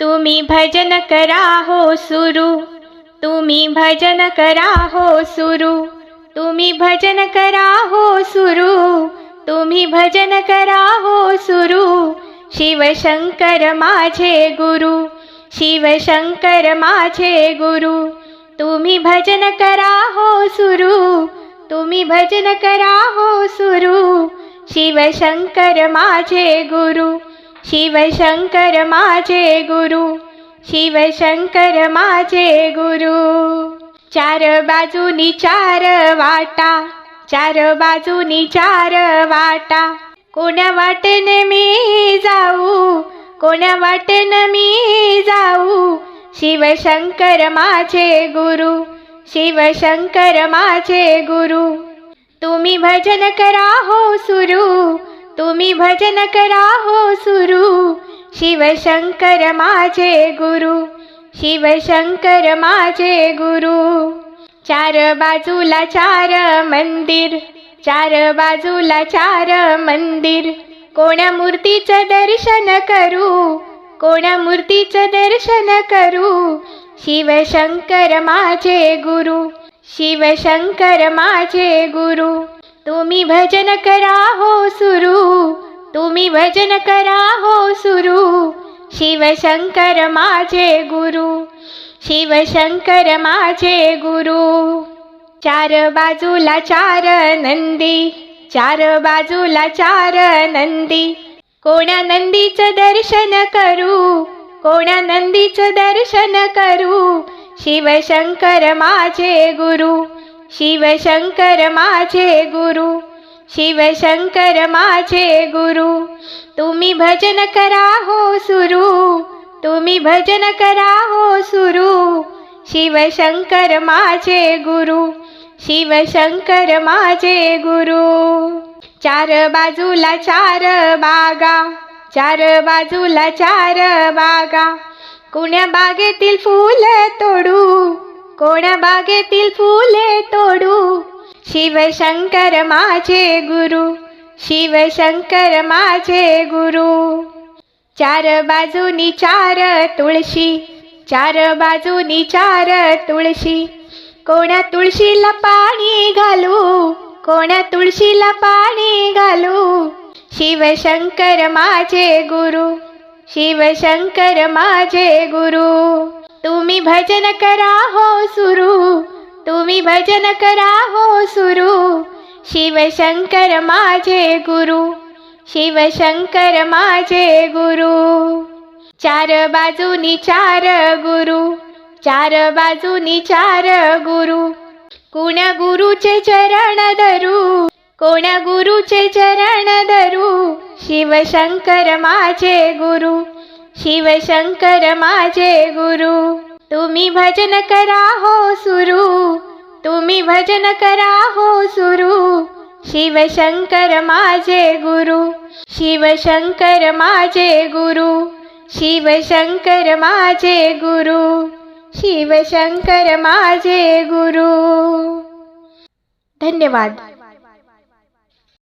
तुम्ही भजन करा हो सुरू. तुम्ही भजन करा हो सुरू. तुम्ही भजन करा हो सुरू. तुम्ही भजन करा हो सुरू. शिवशंकर माझे गुरु. शिवशंकर माझे गुरु. तुम्ही भजन करा हो सुरू. तुम्ही भजन करा हो सुरू. शिवशंकर माझे गुरु. शिवशंकर माझे गुरु शिवशंकर माझे गुरु. चार बाजूनी चार वाटा चार बाजूनी चार वाटा. कोण्या वाटेने मी जाऊ कोण्या वाटेने मी जाऊ? शिवशंकर माझे गुरु शिवशंकर माझे गुरु. तुम्ही भजन करा हो सुरू तुम्ही भजन करा हो सुरू. शिवशंकर माझे गुरु. शिवशंकर माझे गुरु. चार बाजूला चार मंदिर. चार बाजूला चार मंदिर. कोण्या मूर्तीचं दर्शन करू? कोण्या मूर्तीचं दर्शन करू? शिवशंकर माझे गुरु. शिवशंकर माझे गुरु. तुम्ही भजन करा हो सुरू. तुम्ही भजन करा हो सुरू. शिवशंकर माझे गुरु. शिवशंकर माझे गुरु. चार बाजूला चार नंदी. चार बाजूला चार नंदी. कोण्या नंदीचं दर्शन करू? कोण्या नंदीचं दर्शन करू? शिवशंकर माझे गुरु. शिवशंकर माझे गुरु शिवशंकर माझे गुरु तुम्ही भजन करा हो सुरू तुम्ही भजन करा हो सुरू शिवशंकर माझे गुरु शिवशंकर माझे गुरु. चार बाजूला चार बागा चार बाजूला चार बागा कुण्या बागेतील फुल तोडू कोण्या बागेतील फुले तोडू? शिवशंकर माझे गुरु शिवशंकर माझे गुरु. चार बाजूनी चार तुळशी चार बाजूनी चार तुळशी. कोण्या तुळशीला पाणी घालू? कोण्या तुळशीला पाणी घालू? शिवशंकर माझे गुरु शिवशंकर माझे गुरु. तुम्ही भजन करा हो सुरू. तुम्ही भजन करा हो सुरू. शिवशंकर माझे गुरु. शिवशंकर माझे गुरु. चार बाजूनी चार गुरु. चार बाजूनी चार गुरु. कोण्या गुरुचे चरण धरू? कोण्या गुरुचे चरण धरू? शिवशंकर माझे गुरु. शिवशंकर माझे गुरु तुम्ही भजन करा हो सुरू तुम्ही भजन करा हो सुरू. शिवशंकर माझे गुरु शिवशंकर माझे गुरु शिवशंकर माझे गुरु शिवशंकर माझे गुरु. धन्यवाद.